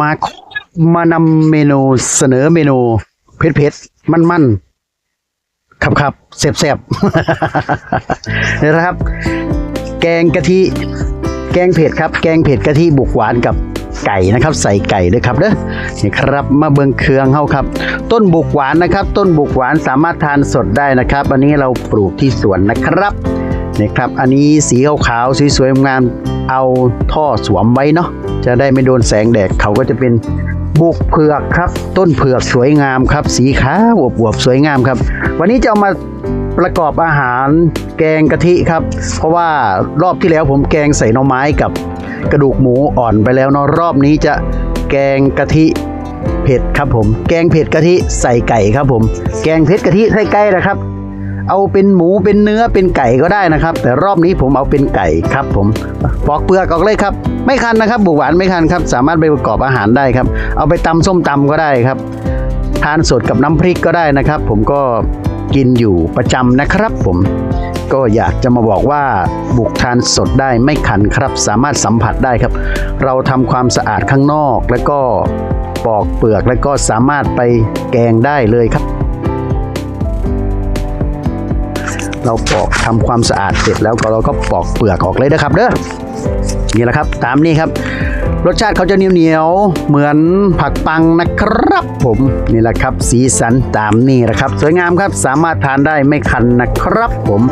มามานำเมนูเสนอเมนูเผ็ดเผ็ดมันมันๆครับครับๆแซ่บแซ่บนะครับ แกงกะทิแกงเผ็ดครับ แกงเผ็ดกะทิบุกหวานกับไก่นะครับ ใส่ไก่ด้วยครับเด้อนี่ครับมาเบิงเครืองเฮาครับ ต้นบุกหวานนะครับ ต้นบุกหวานสามารถทานสดได้นะครับ อันนี้เราปลูกที่สวนนะครับนี่ครับ อันนี้สีขาวๆสวยๆงาม เอาท่อสวมไว้เนาะจะได้ไม่โดนแสงแดดเขาก็จะเป็นบุกเผือกครับ ต้นเผือกสวยงามครับ สีขาวอวบๆสวยงามครับ วันนี้จะเอามาประกอบอาหารแกงกะทิครับ เพราะว่ารอบที่แล้วผมแกงใส่หน่อไม้กับกระดูกหมูอ่อนไปแล้วเนาะรอบนี้จะแกงกะทิเผ็ดครับผม แกงเผ็ดกะทิใส่ไก่ครับผม แกงเผ็ดกะทิใส่ไก่นะครับ เอาเป็นหมูเป็นเนื้อเป็นไก่ก็ได้นะครับ แต่รอบนี้ผมเอาเป็นไก่ครับ ผมปอกเปลือกออกเลยครับ ไม่คันนะครับบุกหวานไม่คันครับ สามารถไปประกอบอาหารได้ครับ เอาไปตำส้มตำก็ได้ครับ ทานสดกับน้ำพริกก็ได้นะครับ ผมก็กินอยู่ประจำนะครับ ผมก็อยากจะมาบอกว่าบุกทานสดได้ไม่ขันครับ สามารถสัมผัสได้ครับ เราทำความสะอาดข้างนอก แล้วก็ปอกเปลือกแล้วก็สามารถไปแกงได้เลยครับ เราปอกทำความสะอาดเสร็จแล้วก็เราก็ปอกเปลือกออกเลยนะครับเด้อนี่แหละครับ ตามนี้ครับ รสชาติเขาจะเหนียวๆเหมือนผักปังนะครับ ผมนี่แหละครับ สีสันตามนี่แหละครับ สวยงามครับสามารถทานได้ไม่คันนะครับ ผม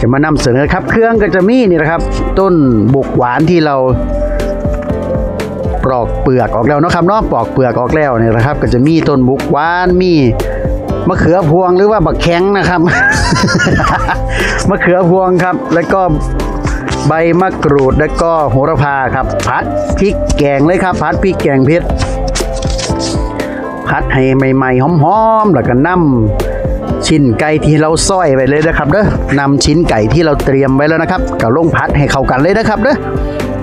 จะมานำเสนอครับ เครื่องก็จะมีนี่นะครับ ต้นบุกหวานที่เราปลอกเปลือกออกแล้วนะครับเนาะปลอกเปลือกออกแล้วเนี่ยนะครับ ก็จะมีต้นบุกหวานมี มะเขือพวงหรือว่าบักแข้งนะครับ มะเขือพวงครับ แล้วก็ใบมะกรูดแล้วก็โหระพาครับผัดพริกแกงเลยครับผัดพริกแกงเผ็ดผัดให้ใหม่ๆหอมๆแล้วก็นำชิ้นไก่ที่เราซอยไปเลยนะครับเด้อนำชิ้นไก่ที่เราเตรียมไว้แล้วนะครับกับลงผัดให้เข้ากันเลยนะครับเด้อ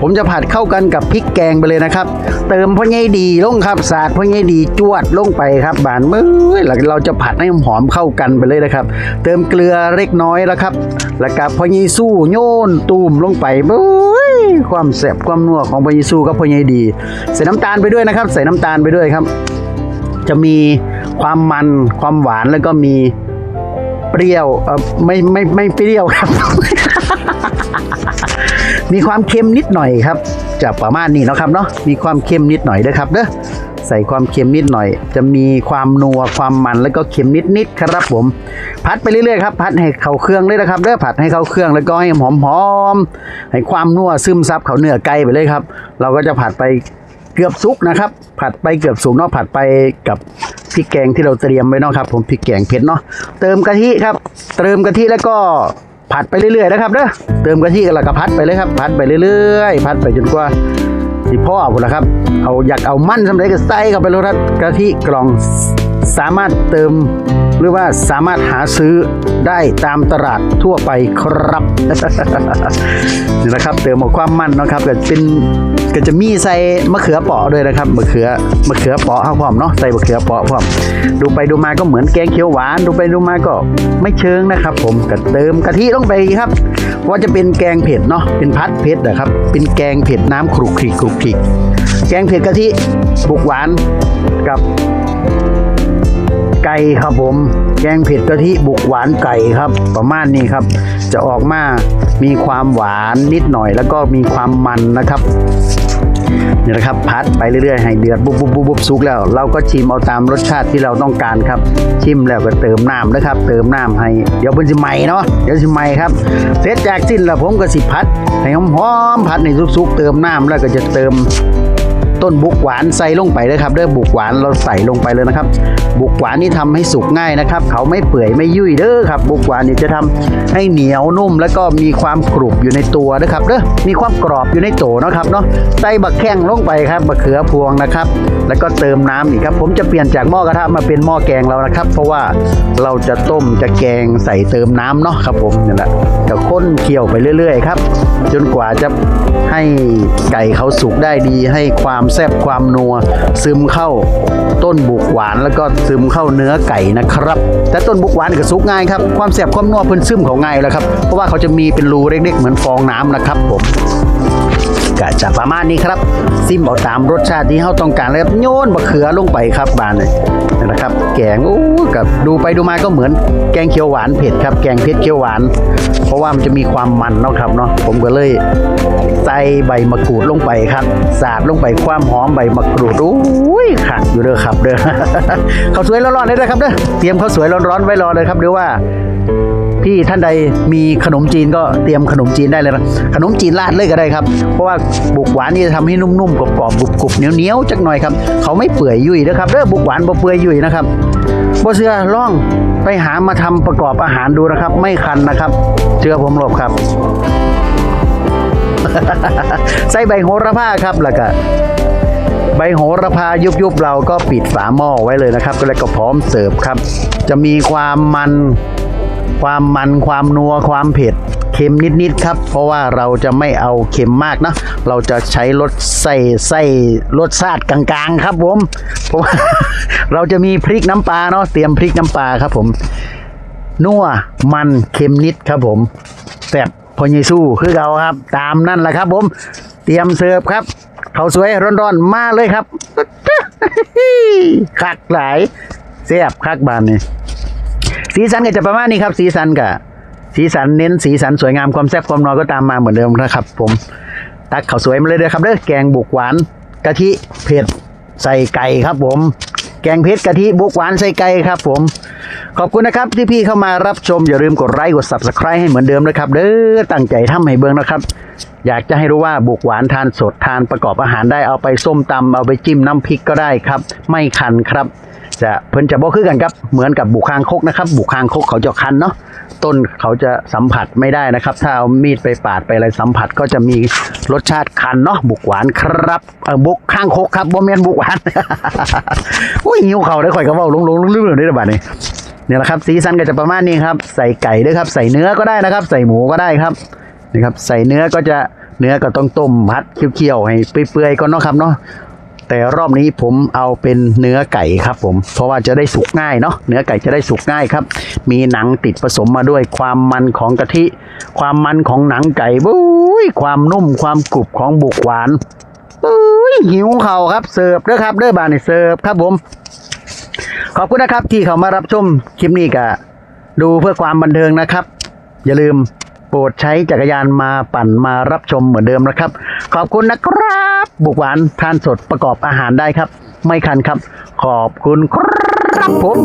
ผมจะผัดเข้ากันกับพริกแกงไปเลยนะครับ เติมพ่อใหญ่ดีลงครับ สาดพ่อใหญ่ดีจวดลงไปครับบานมือแล้วเราจะผัดให้หอมเข้ากันไปเลยนะครับ เติมเกลือเล็กน้อยแล้วครับ แล้วกับพ่อใหญ่สู้โยนตูมลงไปเบ้ยความแซ่บความนัวของพ่อใหญ่สู้กับพ่อใหญ่ดี ใส่น้ำตาลไปด้วยนะครับ ใส่น้ำตาลไปด้วยครับ จะมีความมันความหวานแล้วก็มีเปรี้ยวเออไม่ไม่ไม่เปรี้ยวครับ มีความเค็มนิดหน่อยครับจะประมาณนี้นะครับเนาะมีความเค็มนิดหน่อยด้อครับเด้อใส่ความเค็มนิดหน่อย จะมีความนัวความมันแล้วก็เค็มนิดๆครับผม พัดไปเรื่อยๆครับพัดให้เข้าเครื่องเลยนะครับเด้อผัดให้เข้าเครื่องแล้วก็ให้หอมๆให้ความนัวซึมซับเข้าเนื้อไก่ไปเลยครับ เราก็จะผัดไปเกือบสุกนะครับ ผัดไปเกือบสุกเนาะผัดไปกับพริกแกงที่เราเตรียมไว้เนาะครับ ผมพริกแกงเผ็ดเนาะเติมกะทิครับ เติมกะทิแล้วก็ ผัดไปเรื่อยๆนะครับเด้อเติมกะทิกันแล้วก็พัดไปเลยครับพัดไปเรื่อยๆพัดไปจนกว่าสิพ่อผมนละครับ เอาอยากเอามั่นสำเร็จก็ใส่เข้าไปเลยครับกะทิกล่องสามารถเติมหรือว่าสามารถหาซื้อได้ตามตลาดทั่วไปครับนี่นะครับ เติมเอาความมันนะครับก็เป็น ก็จะมีใส่มะเขือเปาะด้วยนะครับมะเขือมะเขือเปาะครับพร้อมเนาะใส่มะเขือเปาะพร้อมดูไปดูมาก็เหมือนแกงเขียวหวาน ดูไปดูมาก็ไม่เชิงนะครับ ผมก็เติมกะทิลงไปครับ ว่าจะเป็นแกงเผ็ดเนาะเป็นพัดเผ็ดนะครับ เป็นแกงเผ็ดน้ำครุกคลิกครุกคลิกแกงเผ็ดกะทิบุกหวานกับ ไก่ครับผม แกงเผ็ดกะทิบุกหวานไก่ครับ ประมาณนี้ครับ จะออกมามีความหวานนิดหน่อย แล้วก็มีความมันนะครับนี่แหละครับพัดไปเรื่อยๆให้เดือดบุบบุบบุบบุบสุกแล้ว เราก็ชิมเอาตามรสชาติที่เราต้องการครับ ชิมแล้วก็เติมน้ำนะครับ เติมน้ำให้เดี๋ยวเป็นสิไหมเนาะเดี๋ยวสิไหมครับเสร็จจากสิ้นแล้วผมก็สิพัดให้หอมๆพัดให้สุกๆเติมน้ำแล้วก็จะเติม ต้นบุกหวานใส่ลงไปเลยครับเด้อบุกหวานเราใส่ลงไปเลยนะครับ บุกหวานนี่ทำให้สุกง่ายนะครับ เขาไม่เปื่อยไม่ยุ่ยเด้อครับ บุกหวานนี่จะทำให้เหนียวนุ่ม แล้วก็มีความกรุบอยู่ในตัวนะครับเด้อมีความกรอบอยู่ในโตเนาะครับเนาะใส่บักแข้งลงไปครับบักเขือพวงนะครับ แล้วก็เติมน้ำอีกครับ ผมจะเปลี่ยนจากหม้อกระทะมาเป็นหม้อแกงแล้วนะครับ เพราะว่าเราจะต้มจะแกงใส่เติมน้ำเนาะครับผมนี่แหละจะข้นเคี่ยวไปเรื่อย ๆ ครับ จนกว่าจะให้ไก่เขาสุกได้ดีให้ความแซ่บความนัว ซึมเข้าต้นบุกหวานแล้วก็ซึมเข้าเนื้อไก่นะครับ แต่ต้นบุกหวานก็สุกง่ายครับ ความแซ่บความนัวเพิ่นซึมเขาง่ายแล้วครับ เพราะว่าเขาจะมีเป็นรูเล็กๆ เหมือนฟองน้ำนะครับผมก็จะประมาณนี้ครับ ซิมเอาตามรสชาติที่เขาต้องการเลยครับโยนบะเขือลงไปครับบานเลยนะครับ แกงโอ้กับดูไปดูมาก็เหมือนแกงเขียวหวานเผ็ดครับ แกงเผ็ดเขียวหวานเพราะว่ามันจะมีความมันเนาะครับเนาะผมก็เลยใส่ใบมะกรูดลงไปครับสาดลงไปความหอมใบมะกรูดโอ้ยขัดอยู่เด้อครับเด้อข้าวสวยร้อนๆเลยนะครับเด้อเตรียมข้าวสวยร้อนๆไว้รอเลยครับหรือว่าพี่ท่านใดมีขนมจีนก็เตรียมขนมจีนได้เลยนะขนมจีนราดเลยก็ได้ครับ เพราะว่าบุกหวานนี่จะทำให้นุ่มๆกรอบๆกรุบๆเหนียวๆจักหน่อยครับ เขาไม่เปื่อยยุ่ยนะครับเด้อบุกหวานบ่เปื่อยยุ่ยนะครับ บ่เสือลองไปหามาทำประกอบอาหารดูนะครับ ไม่คันนะครับเชื่อผมหลบครับ ใส่ใบโหระพาครับแล้วก็ใบโหระพายุบๆเราก็ปิดฝาหม้อไว้เลยนะครับ ก็เลยก็พร้อมเสิร์ฟครับ จะมีความมัน ความมันความนัวความเผ็ด เค็มนิดๆครับ เพราะว่าเราจะไม่เอาเค็มมากนะ เราจะใช้รสใส่ใส่รสชาติกลางๆครับผมเพราะว่าเราจะมีพริกน้ำปลาเนาะเตรียมพริกน้ำปลาครับผมนัวมันเค็มนิดครับผมแซ่บพอเยซูคือเราครับ ตามนั่นแหละครับผม เตรียมเสิร์ฟครับเขาสวยร้อนๆ มาเลยครับคักหลายแซ่บคักบานนี่สีสันก็จะประมาณนี้ครับ สีสันกับ สีสันเน้นสีสันสวยงามความแซ่บความนัวก็ตามมาเหมือนเดิมนะครับ ผมตักข้าวสวยมาเลยเด้อครับเด้อแกงบุกหวานกะทิเผ็ดใส่ไก่ครับผม แกงเผ็ดกะทิบุกหวานใส่ไก่ครับผม ขอบคุณนะครับที่พี่เข้ามารับชมอย่าลืมกดไลค์กด subscribe ให้เหมือนเดิมนะครับ เด้อตั้งใจทำให้เบิ่งนะครับ อยากจะให้รู้ว่าบุกหวานทานสดทานประกอบอาหารได้เอาไปส้มตำเอาไปจิ้มน้ำพริกก็ได้ครับ ไม่คันครับ จะเพิ่นจะบอกคือกันครับเหมือนกับบุกคางคกนะครับ บุกคางคกเขาจะคันเนาะต้นเขาจะสัมผัสไม่ได้นะครับ ถ้าเอามีดไปปาดไปอะไรสัมผัสก็จะมีรสชาติคันเนาะบุกหวานครับเออบุกข้างคกครับบ่แม่นบุกหวานอุ้ยหิวเขาได้ข่อยก็เว้าลงลงลืมๆได้ระบาดนี้เนี่ยแหละครับสีสันก็จะประมาณนี้ครับ ใส่ไก่ด้วยครับ ใส่เนื้อก็ได้นะครับ ใส่หมูก็ได้ครับนี่ครับ ใส่เนื้อก็จะเนื้อก็ต้องต้มพัดเคี่ยวๆให้เปื่อยๆก่อนเนาะครับเนาะ แต่รอบนี้ผมเอาเป็นเนื้อไก่ครับผม เพราะว่าจะได้สุกง่ายเนาะเนื้อไก่จะได้สุกง่ายครับ มีหนังติดผสมมาด้วยความมันของกะทิ ความมันของหนังไก่บุ้ยความนุ่มความกรุบของบุกหวานบุ้ยหิวเข่าครับเสิร์ฟเด้อครับเด้อบานนี่เสิร์ฟครับผม ขอบคุณนะครับที่เข้ามารับชมคลิปนี้กะดูเพื่อความบันเทิงนะครับ อย่าลืมโปรดใช้จักรยานมาปั่นมารับชมเหมือนเดิมนะครับ ขอบคุณนะครับ บุกหวานทานสดประกอบอาหารได้ครับ ไม่คันครับ ขอบคุณครับผม